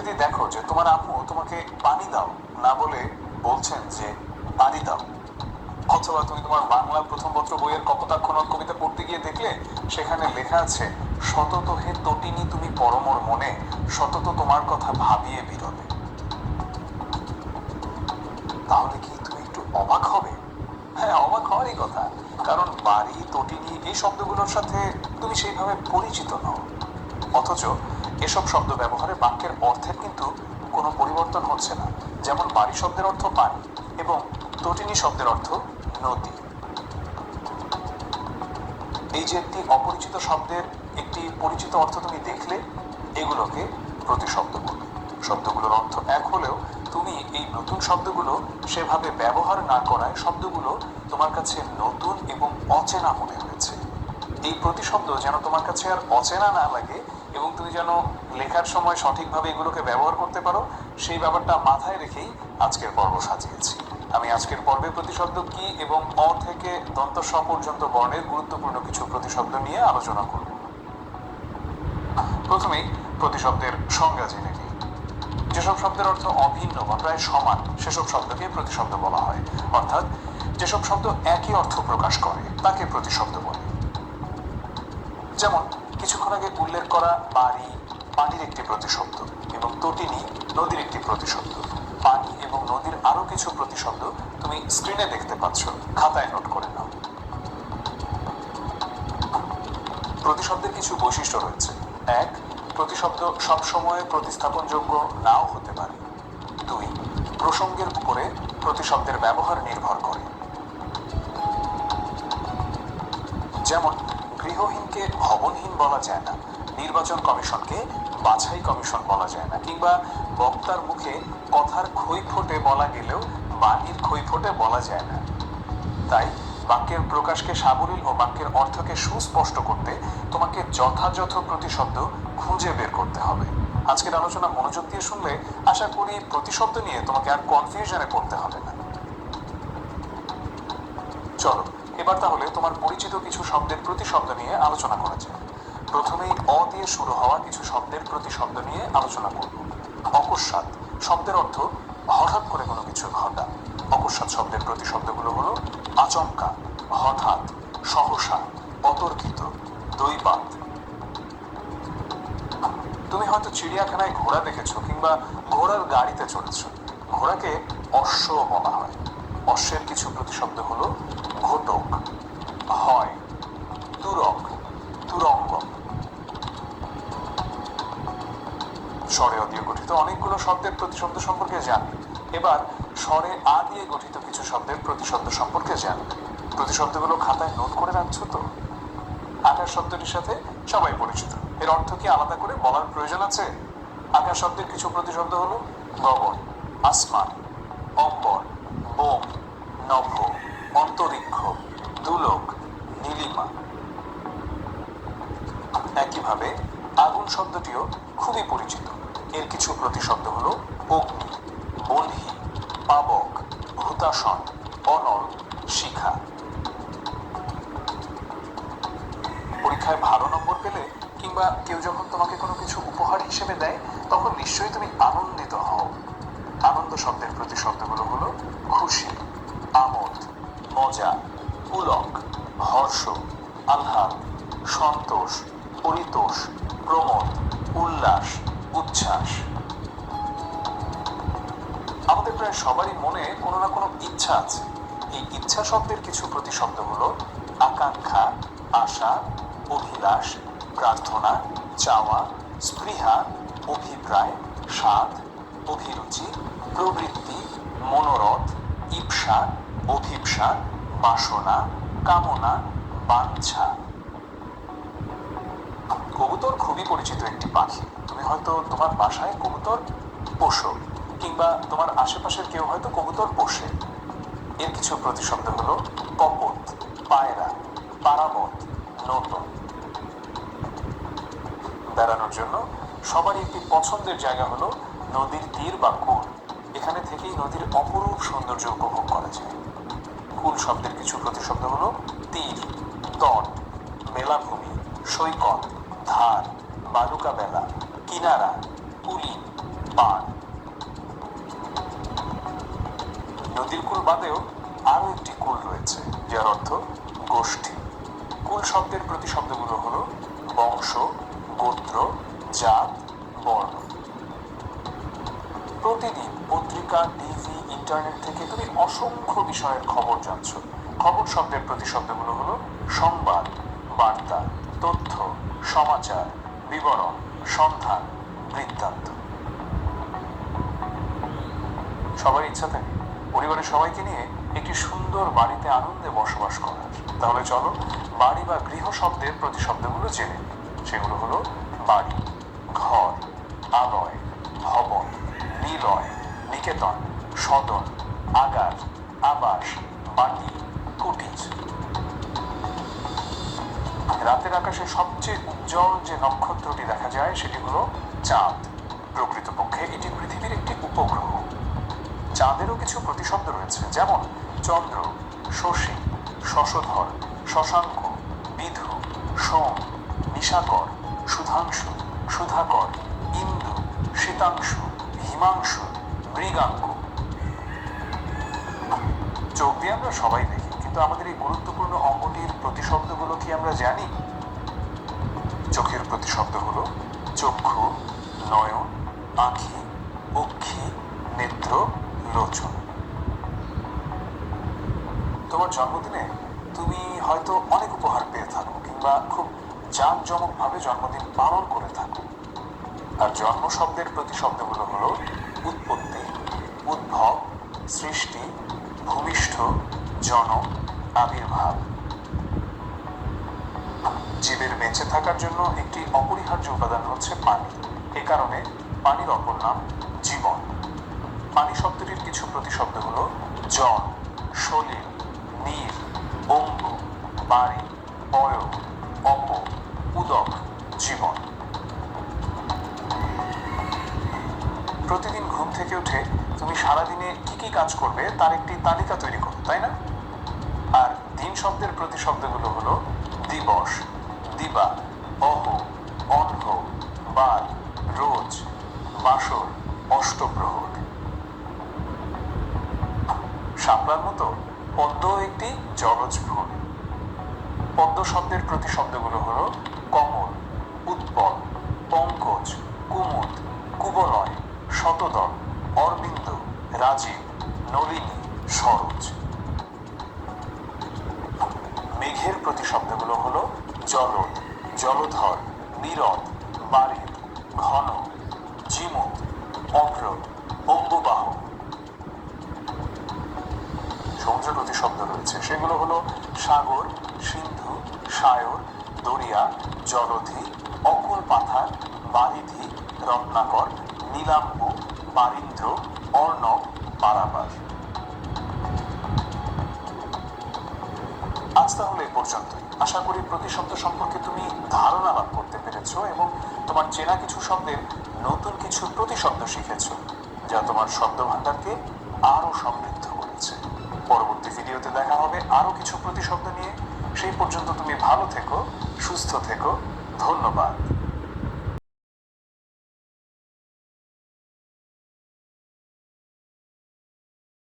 যদি দেখো যে তোমার আম্মু তোমাকে পানি দাও, না বলে বলছেন যে পানি দাও, অথবা তুমি তোমার বাংলা প্রথম পত্র বইয়ের কপোতাক্ষ কবিতা পড়তে গিয়ে দেখলে সেখানে লেখা আছে সতত হে তটিনী তুমি পরমর মনে, সতত তোমার কথা ভাবিয়ে বিরবে তাহলে কি তুমি একটু অবাক হবে? হ্যাঁ অবাক হওয়ারই কথা, কারণ বাড়ি, তটিনী এই শব্দগুলোর সাথে তুমি সেইভাবে পরিচিত নও। অথচ এসব শব্দ ব্যবহারে বাক্যের অর্থের কিন্তু কোনো পরিবর্তন হচ্ছে না। যেমন বাড়ি শব্দের অর্থ পানি এবং তটিনী শব্দের অর্থ নদী। এই যে একটি অপরিচিত শব্দের একটি পরিচিত অর্থ তুমি দেখলে, এগুলোকে প্রতিশব্দ বলবে শব্দগুলোর অর্থ এক হলেও তুমি এই নতুন শব্দগুলো সেভাবে ব্যবহার না করায় শব্দগুলো তোমার কাছে নতুন এবং অচেনা মনে হয়েছে। এই প্রতিশব্দ যেন তোমার কাছে আর অচেনা না লাগে এবং তুমি যেন লেখার সময় সঠিকভাবে এগুলোকে ব্যবহার করতে পারো, সেই ব্যাপারটা মাথায় রেখেই আজকের পর্ব সাজিয়েছি। আমি আজকের পর্বে প্রতিশব্দ কি এবং অ থেকে দন্ত স পর্যন্ত বর্ণের গুরুত্বপূর্ণ কিছু প্রতিশব্দ নিয়ে আলোচনা করব। প্রথমেই প্রতিশব্দের সংজ্ঞা জেনে নিই। যেসব শব্দের অর্থ অভিন্ন বা প্রায় সমান, সেসব শব্দকে প্রতিশব্দ বলা হয়। অর্থাৎ, যেসব শব্দ একই অর্থ প্রকাশ করে, তাকে প্রতিশব্দ বলে। যেমন কিছুক্ষণ আগে উল্লেখ করা বাড়ি পানির একটি প্রতিশব্দ এবং তটিনী নদীর একটি প্রতিশব্দ। পানি এবং নদীর আরও কিছু প্রতিশব্দ তুমি স্ক্রিনে দেখতে পাচ্ছ, খাতায় নোট করে নাও। প্রতিশব্দের কিছু বৈশিষ্ট্য রয়েছে। এক, প্রতিশব্দ সবসময় প্রতিস্থাপনযোগ্য নাও হতে পারে। দুই, প্রসঙ্গের উপরে প্রতিশব্দের ব্যবহার নির্ভর করে। যেমন গৃহহীনকে ভবনহীন বলা যায় না, নির্বাচন কমিশনকে বাছাই কমিশন বলা যায় না, কিংবা বক্তার মুখে কথার খই ফোটে বলা গেলেও বাণীর খই ফোটে বলা যায় না। তাই বাক্যের প্রকাশকে সাবলীল ও বাক্যের অর্থকে সুস্পষ্ট করতে তোমাকে যথাযথ প্রতিশব্দ খুঁজে বের করতে হবে। আজকের আলোচনা মনোযোগ দিয়ে শুনলে আশা করি প্রতিশব্দ নিয়ে তোমাকে আর কনফিউশনে পড়তে হবে না। চলো এবার তাহলে তোমার পরিচিত কিছু শব্দের প্রতিশব্দ নিয়ে আলোচনা করা যাক। প্রথমেই অ দিয়ে শুরু হওয়া কিছু শব্দের প্রতিশব্দ নিয়ে আলোচনা করব। অকস্মাৎ, শব্দের অর্থ হঠাৎ করে কোনো কিছু ঘটা। অকস্মাৎ শব্দের প্রতিশব্দগুলো হলো আচমকা, হঠাৎ, সহসা, অতর্কিত দৈবাত তুমি হয়তো চিড়িয়াখানায় ঘোড়া দেখেছ কিংবা ঘোড়ার গাড়িতে চড়েছো। ঘোড়াকে অশ্ব বলা হয়। অশ্বের কিছু প্রতিশব্দ হলো ঘটক হয় তুরক তুরঙ্গ। স্বরে অ দিয়ে গঠিত অনেকগুলো শব্দের প্রতিশব্দ সম্পর্কে জানবে এবার স্বরে আ দিয়ে গঠিত কিছু শব্দের প্রতিশব্দ সম্পর্কে জানবে প্রতিশব্দগুলো খাতায় নোট করে রাখছো তো? আকার শব্দটির সাথে সবাই পরিচিত। এর অর্থ কি আলাদা করে বলার প্রয়োজন আছে? আকার শব্দের কিছু প্রতিশব্দ হলো গগন আসমান অম্বর, বোম নভ অন্তরিক্ষ, দুলোক, নীলিমা। একইভাবে আগুন শব্দটিও খুবই পরিচিত। এর কিছু প্রতিশব্দ হলো অগ্নি বহ্নি পাবক হুতাসন অনল, শিখা। পরীক্ষায় ভালো নম্বর পেলে কিংবা কেউ যখন তোমাকে কোনো কিছু উপহার হিসেবে দেয়, তখন নিশ্চয়ই তুমি আনন্দিত হও। আনন্দ শব্দের প্রতিশব্দগুলো হলো খুশি। মজা, পুলক, হর্ষ আহ্লাদ সন্তোষ, পরিতোষ, প্রমোদ, উল্লাস, উচ্ছ্বাস। আমাদের প্রায় সবারই মনে কোনো না কোনো ইচ্ছা আছে। এই ইচ্ছা শব্দের কিছু প্রতিশব্দ হলো আকাঙ্ক্ষা, আশা, অভিলাষ, প্রার্থনা, চাওয়া, স্পৃহা, অভিপ্রায়, স্বাদ, অভিরুচি, প্রবৃত্তি, মনোরথ ইপসা অভিপ্সা। বাসনা, কামনা, বাঞ্ছা। কবুতর খুবই পরিচিত একটি পাখি। তুমি হয়তো তোমার বাসায় কবুতর পোষো, কিংবা তোমার আশেপাশের কেউ হয়তো কবুতর পোষে। এর কিছু প্রতিশব্দ হলো কপত, পায়রা, পারাবত নতুন বেড়ানোর জন্য সবার একটি পছন্দের জায়গা হলো নদীর তীর বা কুল এখানে থেকেই নদীর অপরূপ সৌন্দর্য উপভোগ করা যায়। কুল শব্দের কিছু প্রতিশব্দ হলো তীর তট, মেলাভূমি, সৈকত, ধার বালুকা বেলা কিনারা পুলি বান নদীর কুল বাদেও আরও একটি কুল রয়েছে, যার অর্থ গোষ্ঠী। কুল শব্দের প্রতিশব্দগুলো হলো বংশ, গোত্র, জাত, বর্ণ। প্রতিদিন পত্রিকা, টিভি, ইন্টারনেট থেকে তুমি অসংখ্য বিষয়ের খবর জানছো। খবর শব্দের প্রতিশব্দগুলো হলো সংবাদ, বার্তা, তথ্য, সমাচার, বিবরণ, সন্ধান, বৃত্তান্ত। সবার ইচ্ছা থাকে পরিবারের সবাইকে নিয়ে একটি সুন্দর বাড়িতে আনন্দে বসবাস করার তাহলে চলো বাড়ি বা গৃহ শব্দের প্রতিশব্দগুলো জেনে সেগুলো হলো বাড়ি, ঘর, আলয় নিলয় নিকেতন, সদন আগার আবাস বাটি কুটির রাতের আকাশে সবচেয়ে উজ্জ্বল যে নক্ষত্রটি দেখা যায়, সেটি হলো চাঁদ। প্রকৃতপক্ষে এটি পৃথিবীর একটি উপগ্রহ। চাঁদেরও কিছু প্রতিশব্দ রয়েছে, যেমন চন্দ্র, শশী, শশধর, শশাঙ্ক, বিধু, সোম, নিশাকর, সুধাংশু, সুধাকর, ইন্দু শীতাংশু হিমাংশু মৃগাঙ্ক। চোখ দিয়ে আমরা সবাই দেখি, কিন্তু আমাদের এই গুরুত্বপূর্ণ অঙ্গটির প্রতিশব্দগুলো কি আমরা জানি? চোখের প্রতিশব্দ হলো চক্ষু, নয়ন, আঁখি অক্ষি নেত্র, লোচন। তোমার জন্মদিনে তুমি হয়তো অনেক উপহার পেয়ে থাকো, কিংবা খুব জাঁকজমক ভাবে জন্মদিন পালন করে থাকো। আর জন্ম শব্দের প্রতি শব্দগুলো হলো উৎপত্তি, উদ্ভব, সৃষ্টি, ভূমিষ্ঠ জন আবির্ভাব। জীবের বেঁচে থাকার জন্য একটি অপরিহার্য উপাদান হচ্ছে পানি। এ কারণে পানির অপর নাম জীবন। পানি শব্দটির কিছু প্রতিশব্দ হল জল, সলিল নীর অম্বু বাড়ি পয় অপ উদক জীবন প্রতিদিন ঘুম থেকে উঠে তুমি সারাদিনে কি কি কাজ করবে, তার একটি তালিকা তৈরি করো, তাই না? আর দিন শব্দের প্রতিশব্দগুলো হলো দিবস, দিবা, অহ, অন্ধ বার রোজ, বাসর, অষ্টপ্রহর। শাপলার মতো পদ্ম একটি জলজ ফুল পদ্ম শব্দের প্রতি শব্দগুলো হলো কমল, উৎপল, পঙ্কজ, কুমুদ, কুবলয়, শতদল, অরবিন্দ, রাজীব। নলিনী সরোজ। মেঘের প্রতিশব্দগুলো হলো জলদ, জলধর নীরদ বারিদ ঘন জিমুদ অভ্র অম্বুবাহ সমুদ্র প্রতিশব্দ রয়েছে। সেগুলো হলো সাগর, সিন্ধু, সায়র, দরিয়া, জলধি, অকুল পাথার, বারিধি, রত্নাকর, নীলাম্বু বারীন্দ্র অর্ণব পারাবার আজ তাহলে এ পর্যন্তই। আশা করি প্রতিশব্দ সম্পর্কে তুমি ধারণা লাভ করতে পেরেছ এবং তোমার চেনা কিছু শব্দের নতুন কিছু প্রতিশব্দ শিখেছো, যা তোমার শব্দ ভাণ্ডারকে আরও সমৃদ্ধ করেছে। পরবর্তী ভিডিওতে দেখা হবে আরও কিছু প্রতিশব্দ নিয়ে। সেই পর্যন্ত তুমি ভালো থেকো, সুস্থ থেকো। ধন্যবাদ।